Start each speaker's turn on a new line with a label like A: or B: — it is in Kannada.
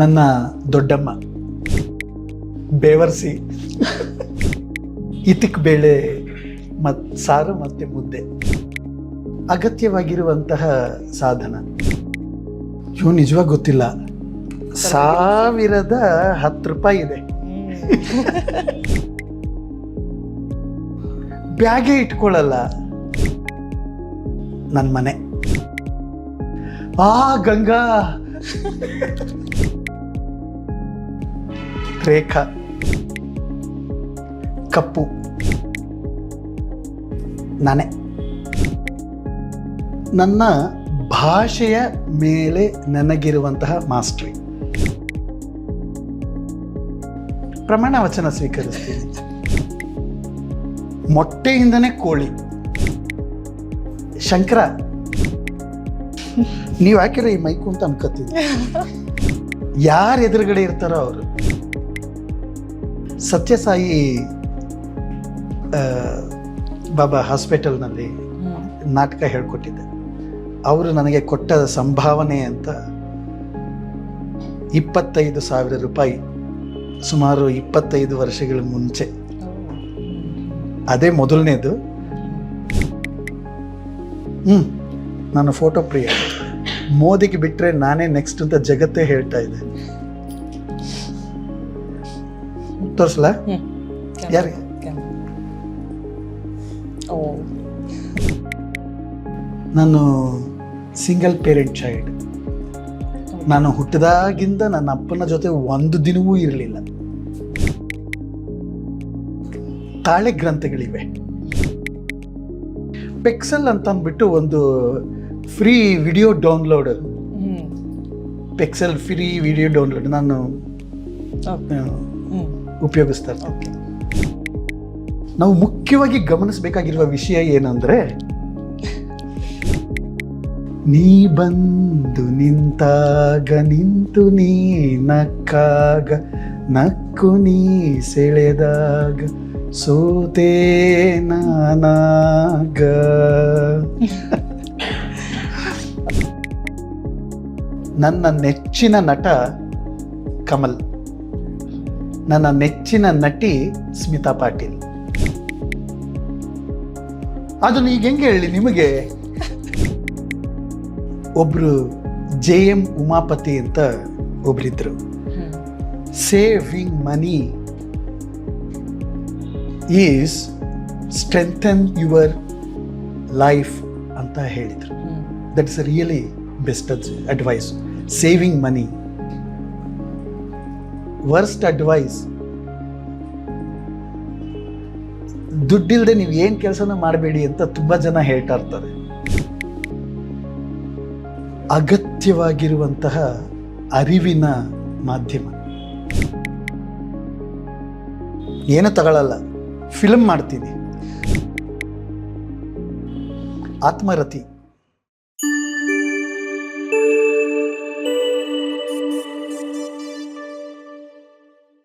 A: ನನ್ನ ದೊಡ್ಡಮ್ಮ. ಬೇವರ್ಸಿ. ಇತಿಕ್ ಬೇಳೆ, ಮತ್ ಸಾರು ಮತ್ತೆ ಮುದ್ದೆ. ಅಗತ್ಯವಾಗಿರುವಂತಹ ಸಾಧನ. ಇವು ನಿಜವಾಗ ಗೊತ್ತಿಲ್ಲ. ಸಾವಿರದ ಹತ್ತು ರೂಪಾಯಿ ಇದೆ. ಬ್ಯಾಗೇ ಇಟ್ಕೊಳ್ಳಲ್ಲ ನನ್ನ ಮನೆ. ಆ ಗಂಗಾ. ರೇಖಾ. ಕಪ್ಪು. ನನೆ. ನನ್ನ ಭಾಷೆಯ ಮೇಲೆ ನನಗಿರುವಂತಹ ಮಾಸ್ಟ್ರಿ. ಪ್ರಮಾಣ ವಚನ ಸ್ವೀಕರಿಸ್ತೀನಿ. ಮೊಟ್ಟೆಯಿಂದನೇ ಕೋಳಿ. ಶಂಕರ ನೀವು ಹಾಕಿರೋ ಈ ಮೈಕು ಅಂತ ಅನ್ಕೋತೀನಿ. ಯಾರು ಎದುರುಗಡೆ ಇರ್ತಾರೋ ಅವರು. ಸತ್ಯಸಾಯಿ ಬಾಬಾ ಹಾಸ್ಪಿಟಲ್ನಲ್ಲಿ ನಾಟಕ ಹೇಳ್ಕೊಟ್ಟಿದ್ದೆ. ಅವರು ನನಗೆ ಕೊಟ್ಟ ಸಂಭಾವನೆ ಅಂತ ಇಪ್ಪತ್ತೈದು ಸಾವಿರ ರೂಪಾಯಿ ಸುಮಾರು ಇಪ್ಪತ್ತೈದು ವರ್ಷಗಳ ಮುಂಚೆ. ಅದೇ ಮೊದಲನೇದು. ಹ್ಞೂ ನಾನು ಫೋಟೋ ಪ್ರಿಯ. ಮೋದಿಗೆ ಬಿಟ್ಟರೆ ನಾನೇ ನೆಕ್ಸ್ಟ್ ಅಂತ ಜಗತ್ತೇ ಹೇಳ್ತಾ ಇದೆ ತೋರಿಸ್ಲಾ ಯಾರಿಗೆ? ನಾನು ಸಿಂಗಲ್ ಪೇರೆಂಟ್ ಚೈಲ್ಡ್ ನಾನು ಹುಟ್ಟಿದಾಗಿಂದ ನನ್ನ ಅಪ್ಪನ ಜೊತೆ ಒಂದು ದಿನವೂ ಇರಲಿಲ್ಲ. ತಾಳೆ ಗ್ರಂಥಗಳಿವೆ. ಪೆಕ್ಸೆಲ್ ಅಂತ ಅಂದ್ಬಿಟ್ಟು ಒಂದು free video download Pexels free video download ನಾನು ಉಪಯೋಗಿಸ್ತಾ
B: ಇರ್ತೀವಿ
A: ನಾವು ಮುಖ್ಯವಾಗಿ ಗಮನಿಸಬೇಕಾಗಿರುವ ವಿಷಯ ಏನಂದ್ರೆ, ನೀ ಬಂದು ನಿಂತಾಗ, ನಿಂತು ನೀ ನಕ್ಕಾಗ, ನಕ್ಕು ನೀ ಸೆಳೆದಾಗ, ಸೋತೆ ನಾನಾಗ. ನನ್ನ ನೆಚ್ಚಿನ ನಟ ಕಮಲ್. ನನ್ನ ನೆಚ್ಚಿನ ನಟಿ ಸ್ಮಿತಾ ಪಾಟೀಲ್. ಅದನ್ನು ಈಗ ಹೆಂಗೆ ಹೇಳಿ ನಿಮಗೆ? ಒಬ್ರು ಜೆ ಎಂ ಉಮಾಪತಿ ಅಂತ ಒಬ್ರಿದ್ರು. Saving money is strengthen your life ಅಂತ ಹೇಳಿದರು.
B: That's
A: that is really best advice saving money worst advice ದುಡ್ಡಿಲ್ಲದೆ ನೀವು ಏನು ಕೆಲಸನ ಮಾಡಬೇಡಿ ಅಂತ ತುಂಬ ಜನ ಹೇಳ್ತಾ ಇರ್ತಾರೆ. ಅಗತ್ಯವಾಗಿರುವಂತಹ ಅರಿವಿನ ಮಾಧ್ಯಮ. ಏನು ತಗೊಳ್ಳಲ್ಲ ಫಿಲ್ಮ್ ಮಾಡ್ತೀನಿ. ಆತ್ಮರತಿ.